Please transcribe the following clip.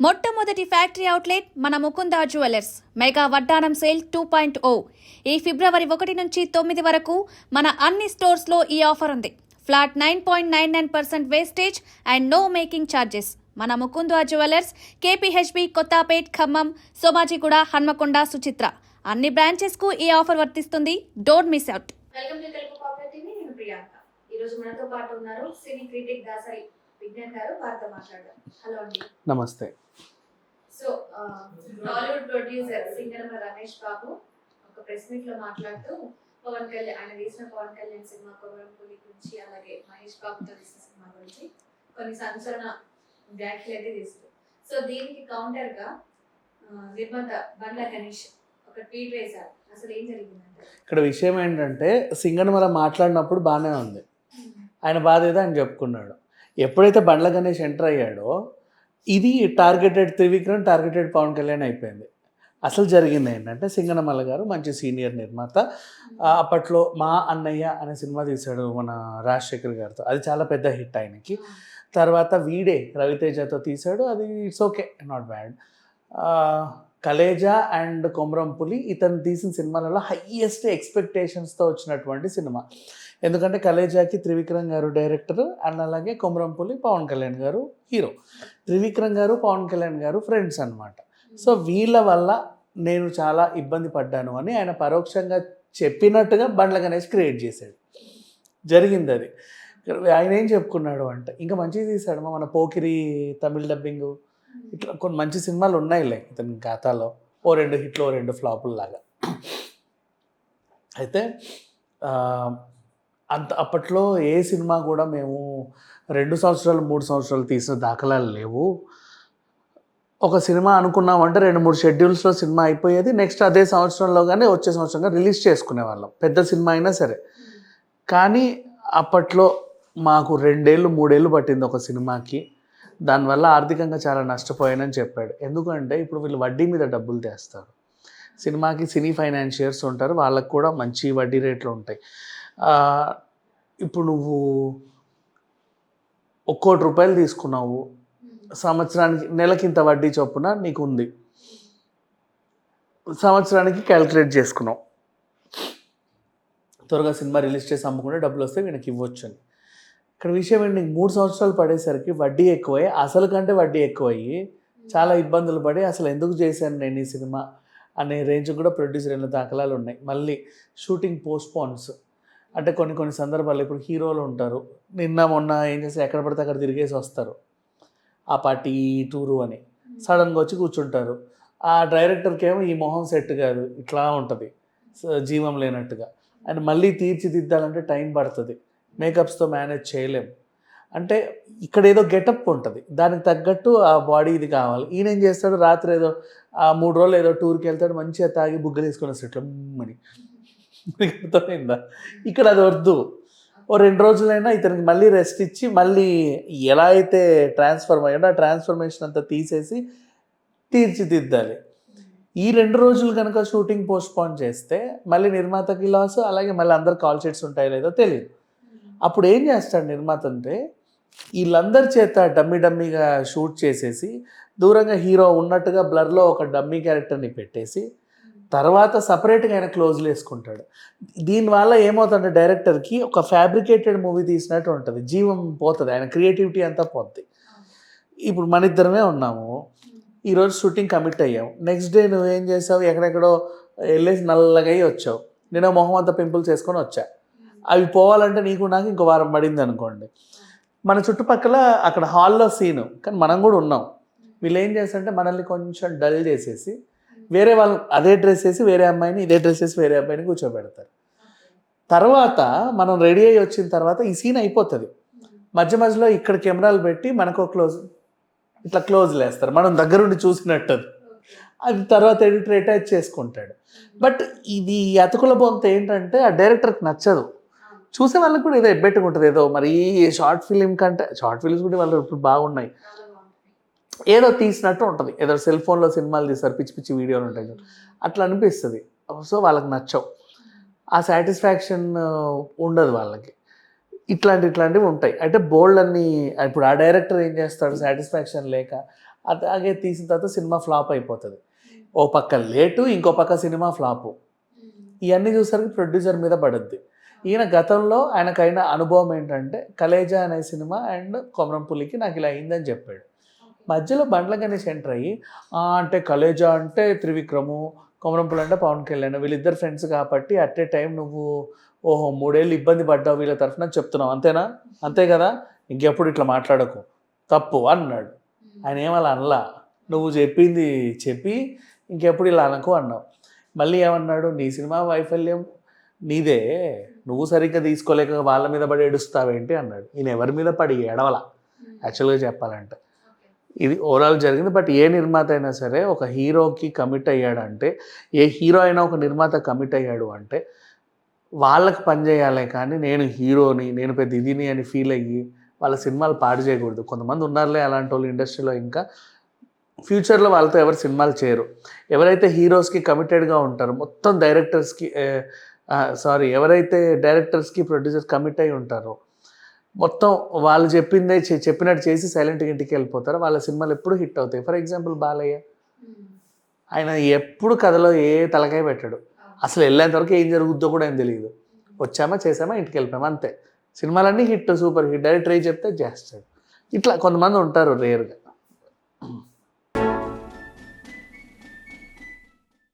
మొట్టమొదటి factory outlet మన Mukunda jewellers. Mega వడ్డానం సేల్ టూ పాయింట్ ఓ. ఈ ఫిబ్రవరి ఒకటి నుంచి తొమ్మిది వరకు మన అన్ని స్టోర్స్లో ఈ ఆఫర్ ఉంది. Flat nine point nine nine percent wastage and no making charges మన ముకుందా జ్యువెలర్స్ కేపీహెచ్బి కొత్తపేట్ ఖమ్మం సోమాజిగూడ హన్మకొండ సుచిత్ర. అన్ని బ్రాంచెస్కు ఈ ఆఫర్ వర్తిస్తుంది. Don't miss out. Welcome to Telugu నేను ప్రియాంక. ఈ రోజు మనతో పాటు ఉన్నారు సినీ క్రిటిక్ దాసరి. విజ్ఞాన్ గారు వారితో మాట్లాడదాం. హలో అండి. నమస్తే. So Tollywood producer Singanamala Ramesh Babu ఒక ప్రెస్ మీట్లో మాట్లాడుతూ పవన్ కళ్యాణ్ ఆయన తీసిన పవన్ కళ్యాణ్ సినిమా కొమరం పులి గురించి అలాగే మహేష్ బాబుతో తీసిన సినిమా గురించి కొన్ని సంచలన వ్యాఖ్యలు అయితే చేస్తారు సో దీనికి కౌంటర్గా నిర్మాత బండ్ల గణేష్ ఒక ట్వీట్ వేశారు. అసలు ఏం జరిగిందంటే ఇక్కడ విషయం ఏంటంటే సింగనమల మాట్లాడినప్పుడు బాగానే ఉంది. ఆయన బాధ ఏదో ఆయన చెప్పుకున్నాడు. ఎప్పుడైతే బండ్ల గణేష్ ఎంటర్ అయ్యాడో ఇది టార్గెటెడ్ త్రివిక్రమ్ టార్గెటెడ్ పవన్ కళ్యాణ్ అయిపోయింది. అసలు జరిగింది ఏంటంటే సింగనమల్ల గారు మంచి సీనియర్ నిర్మాత. అప్పట్లో మా అన్నయ్య అనే సినిమా తీశాడు మన రాజశేఖర్ గారితో. అది చాలా పెద్ద హిట్ ఆయనకి. తర్వాత వీడే రవితేజతో తీశాడు. అది it's okay not bad. Khaleja and Komarampuli ఇతను తీసిన సినిమాలలో హయ్యెస్ట్ ఎక్స్పెక్టేషన్స్తో వచ్చినటువంటి సినిమా. ఎందుకంటే కలేజాకి త్రివిక్రమ్ గారు డైరెక్టర్ అండ్ అలాగే కొమరంపులి పవన్ కళ్యాణ్ గారు హీరో. త్రివిక్రమ్ గారు పవన్ కళ్యాణ్ గారు ఫ్రెండ్స్ అనమాట సో వీళ్ళ వల్ల నేను చాలా ఇబ్బంది పడ్డాను అని ఆయన పరోక్షంగా చెప్పినట్టుగా బండ్ల గణేష్ క్రియేట్ చేశాడు. జరిగింది అది ఆయన ఏం చెప్పుకున్నాడు అంటే ఇంకా మంచిగా తీశాడు మా మన పోకిరి తమిళ డబ్బింగ్. ఇట్లా కొన్ని మంచి సినిమాలు ఉన్నాయిలే ఇతని ఖాతాలో. ఓ రెండు హిట్లు ఓ రెండు ఫ్లాపులు లాగా అయితే అంత అప్పట్లో ఏ సినిమా కూడా మేము రెండు సంవత్సరాలు మూడు సంవత్సరాలు తీసిన దాఖలాలు లేవు. ఒక సినిమా అనుకున్నామంటే రెండు మూడు షెడ్యూల్స్లో సినిమా అయిపోయేది. నెక్స్ట్ అదే సంవత్సరంలో కానీ వచ్చే సంవత్సరంగా రిలీజ్ చేసుకునే వాళ్ళం పెద్ద సినిమా అయినా సరే. కానీ అప్పట్లో మాకు రెండేళ్ళు మూడేళ్ళు పట్టింది ఒక సినిమాకి. దానివల్ల ఆర్థికంగా చాలా నష్టపోయానని చెప్పాడు. ఎందుకంటే ఇప్పుడు వీళ్ళు వడ్డీ మీద డబ్బులు తెస్తారు. సినిమాకి సినీ ఫైనాన్షియర్స్ ఉంటారు. వాళ్ళకు కూడా మంచి వడ్డీ రేట్లు ఉంటాయి. ఇప్పుడు నువ్వు ఒక కోటి రూపాయలు తీసుకున్నావు. సంవత్సరానికి నెలకి ఇంత వడ్డీ చొప్పున నీకు ఉంది సంవత్సరానికి క్యాలిక్యులేట్ చేసుకున్నావు. త్వరగా సినిమా రిలీజ్ చేసి అమ్ముకుంటే డబ్బులు వస్తే వీళ్ళకి ఇవ్వచ్చు అని ఇక్కడ విషయం ఏంటి? నీకు మూడు సంవత్సరాలు పడేసరికి వడ్డీ ఎక్కువై అసలు కంటే వడ్డీ ఎక్కువయ్యి చాలా ఇబ్బందులు పడి అసలు ఎందుకు చేశాను నేను ఈ సినిమా అనే రేంజ్ కూడా ప్రొడ్యూసర్ అయిన దాఖలాలు ఉన్నాయి. మళ్ళీ షూటింగ్ పోస్ట్పోన్స్. అంటే కొన్ని కొన్ని సందర్భాలు ఇప్పుడు హీరోలు ఉంటారు. నిన్న మొన్న ఏం చేస్తే ఎక్కడ పడితే అక్కడ తిరిగేసి వస్తారు. ఆ పార్టీ ఈ టూరు అని. సడన్గా వచ్చి కూర్చుంటారు. ఆ డైరెక్టర్కి ఏమో ఈ మొహం సెట్ కాదు. ఇట్లా ఉంటుంది. జీవం లేనట్టుగా. అండ్ మళ్ళీ తీర్చిదిద్దాలంటే టైం పడుతుంది. మేకప్స్తో మేనేజ్ చేయలేం. అంటే ఇక్కడ ఏదో గెటప్ ఉంటుంది. దానికి తగ్గట్టు ఆ బాడీ ఇది కావాలి. ఈయన ఏం చేస్తాడు? రాత్రి ఏదో ఆ మూడు రోజులు ఏదో టూర్కి వెళ్తాడు. మంచిగా తాగి బుగ్గలు సెట్లు అని మని అర్థమైందా? ఇక్కడ అది వద్దు. ఓ రెండు రోజులైనా ఇతనికి మళ్ళీ రెస్ట్ ఇచ్చి మళ్ళీ ఎలా అయితే ట్రాన్స్ఫర్మ్ అయ్యాడో ఆ ట్రాన్స్ఫర్మేషన్ అంతా తీసేసి తీర్చిదిద్దాలి. ఈ రెండు రోజులు కనుక షూటింగ్ పోస్ట్పోన్ చేస్తే మళ్ళీ నిర్మాతకి లాస్ అలాగే మళ్ళీ అందరు కాల్ షీట్స్ ఉంటాయో లేదో తెలియదు అప్పుడు ఏం చేస్తాడు నిర్మాత అంటే వీళ్ళందరి చేత డమ్మీ డమ్మీగా షూట్ చేసేసి దూరంగా హీరో ఉన్నట్టుగా బ్లర్లో ఒక డమ్మీ క్యారెక్టర్ని పెట్టేసి తర్వాత సపరేట్గా ఆయన క్లోజ్లు వేసుకుంటాడు. దీనివల్ల ఏమవుతుంది డైరెక్టర్కి ఒక ఫ్యాబ్రికేటెడ్ మూవీ తీసినట్టు ఉంటుంది. జీవం పోతుంది. ఆయన క్రియేటివిటీ అంతా పోతుంది ఇప్పుడు మన ఇద్దరమే ఉన్నాము. ఈరోజు షూటింగ్ కమిట్ అయ్యాం. నెక్స్ట్ డే నువ్వు ఏం చేసావు? ఎక్కడెక్కడో వెళ్ళేసి నల్లగా అయ్యి వచ్చావు. నేను మొహం అంతా పింపుల్స్ వేసుకొని వచ్చా. అవి పోవాలంటే నీకు నాకు ఇంకో వారం పడింది అనుకోండి. మన చుట్టుపక్కల అక్కడ హాల్లో సీను కానీ మనం కూడా ఉన్నాం. వీళ్ళు ఏం చేస్తారంటే మనల్ని కొంచెం డల్ చేసేసి వేరే వాళ్ళని అదే డ్రెస్ వేసి వేరే అమ్మాయిని ఇదే డ్రెస్ వేసి వేరే అబ్బాయిని కూర్చోబెడతారు. తర్వాత మనం రెడీ అయ్యి వచ్చిన తర్వాత ఈ సీన్ అయిపోతుంది. మధ్య మధ్యలో ఇక్కడ కెమెరాలు పెట్టి మనకు క్లోజ్ ఇట్లా క్లోజ్ లేస్తారు. మనం దగ్గరుండి చూసినట్టు అది. తర్వాత ఎడిటర్ అటాచ్ చేసుకుంటాడు. బట్ ఇది ఈ అతుకుల బొంత ఏంటంటే ఆ డైరెక్టర్కి నచ్చదు. చూసే వాళ్ళకి కూడా ఏదో ఎబ్బెట్టుకుంటుంది. ఏదో మరి ఈ షార్ట్ ఫిలిం కంటే షార్ట్ ఫిలిమ్స్ కూడా వాళ్ళు ఇప్పుడు బాగున్నాయి. ఏదో తీసినట్టు ఉంటుంది. ఏదో సెల్ ఫోన్లో సినిమాలు తీస్తారు పిచ్చి పిచ్చి వీడియోలు ఉంటాయి అట్లా అనిపిస్తుంది. సో వాళ్ళకి నచ్చవు. ఆ సాటిస్ఫాక్షన్ ఉండదు వాళ్ళకి. ఇట్లాంటి ఇట్లాంటివి ఉంటాయి. అంటే బోల్డ్ అన్ని ఇప్పుడు ఆ డైరెక్టర్ ఏం చేస్తాడు? సాటిస్ఫాక్షన్ లేక అలాగే తీసిన తర్వాత సినిమా ఫ్లాప్ అయిపోతుంది. ఓ పక్క లేటు ఇంకో పక్క సినిమా ఫ్లాపు. ఇవన్నీ చూసరికి ప్రొడ్యూసర్ మీద పడుద్ది. ఈయన గతంలో ఆయనకైన అనుభవం ఏంటంటే కలేజా అనే సినిమా అండ్ కొమరంపులికి నాకు ఇలా అయిందని చెప్పాడు. మధ్యలో బండ్ల గణేష్ ఎంటర్ అయ్యి "ఆ, అంటే కలేజా అంటే త్రివిక్రము కొమరంపులి అంటే పవన్ కళ్యాణ్ వీళ్ళిద్దరు ఫ్రెండ్స్ కాబట్టి అట్ ఏ టైం నువ్వు ఓహో మూడేళ్ళు ఇబ్బంది పడ్డావు వీళ్ళ తరఫున చెప్తున్నావు అంతేనా? అంతే కదా? ఇంకెప్పుడు ఇట్లా మాట్లాడకు. తప్పు అన్నాడు. ఆయన ఏమలా అనలా. నువ్వు చెప్పింది చెప్పి ఇంకెప్పుడు ఇలా అనకు అన్నావు. మళ్ళీ ఏమన్నాడు? నీ సినిమా వైఫల్యం నీదే. నువ్వు సరిగ్గా తీసుకోలేక వాళ్ళ మీద పడి ఏడుస్తావేంటి? అన్నాడు. ఈయన ఎవరి మీద పడి ఏడవల. యాక్చువల్గా చెప్పాలంటే. ఇది ఓవరాల్ జరిగింది. బట్ ఏ నిర్మాత అయినా సరే ఒక హీరోకి కమిట్ అయ్యాడు అంటే ఏ హీరో అయినా ఒక నిర్మాత కమిట్ అయ్యాడు అంటే వాళ్ళకి పనిచేయాలి కానీ నేను హీరోని నేను పెద్ద ఇదిని అని ఫీల్ అయ్యి వాళ్ళ సినిమాలు పాడు చేయకూడదు. కొంతమంది ఉన్నారులే అలాంటి వాళ్ళు ఇండస్ట్రీలో ఇంకా. ఫ్యూచర్లో వాళ్ళతో ఎవరు సినిమాలు చేయరు. ఎవరైతే హీరోస్కి కమిటెడ్గా ఉంటారో మొత్తం డైరెక్టర్స్కి సారీ ఎవరైతే డైరెక్టర్స్కి ప్రొడ్యూసర్స్ కమిట్ అయి ఉంటారో మొత్తం వాళ్ళు చెప్పిందే చెప్పినట్టు చేసి సైలెంట్గా ఇంటికి వెళ్ళిపోతారు. వాళ్ళ సినిమాలు ఎప్పుడు హిట్ అవుతాయి. For example Balayya. ఆయన ఎప్పుడు కథలో ఏ తలకాయ పెట్టాడు. అసలు వెళ్ళేంత వరకు ఏం జరుగుద్దో కూడా ఏం తెలియదు. వచ్చామా చేసామా ఇంటికి వెళ్ళిపోయామా అంతే. సినిమాలన్నీ హిట్ సూపర్ హిట్ డైరెక్టర్ ఏ చెప్తే చేస్తాడు ఇట్లా కొంతమంది ఉంటారు రేర్గా